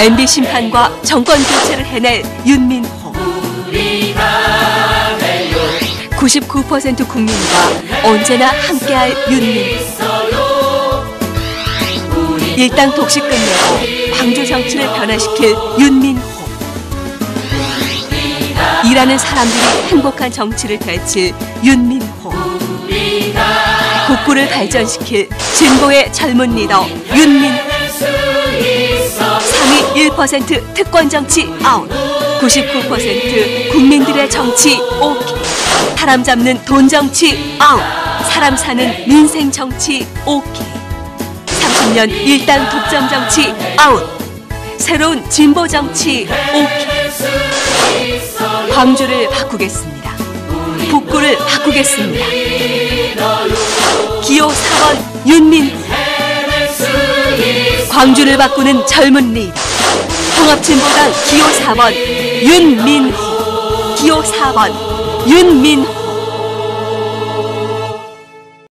MB 심판과 정권 교체를 해낼 윤민호. 99% 국민과 언제나 함께할 윤민호. 일당 독식 끝내고 광주 정치를 변화시킬 윤민호. 일하는 사람들이 행복한 정치를 펼칠 윤민호. 북구를 발전시킬 진보의 젊은 리더 윤민호 상위 1% 특권 정치 아웃. 99% 국민들의 정치 오케이 사람 잡는 돈 정치 아웃. 사람 사는 민생 정치 오케이 30년 일당 독점 정치 아웃. 새로운 진보 정치 오케이 광주를 바꾸겠습니다. 북구를 바꾸겠습니다. 기호 4번 윤민 광주를 바꾸는 젊은 리더 통합진보당 기호 4번 윤민호. 기호 4번 윤민호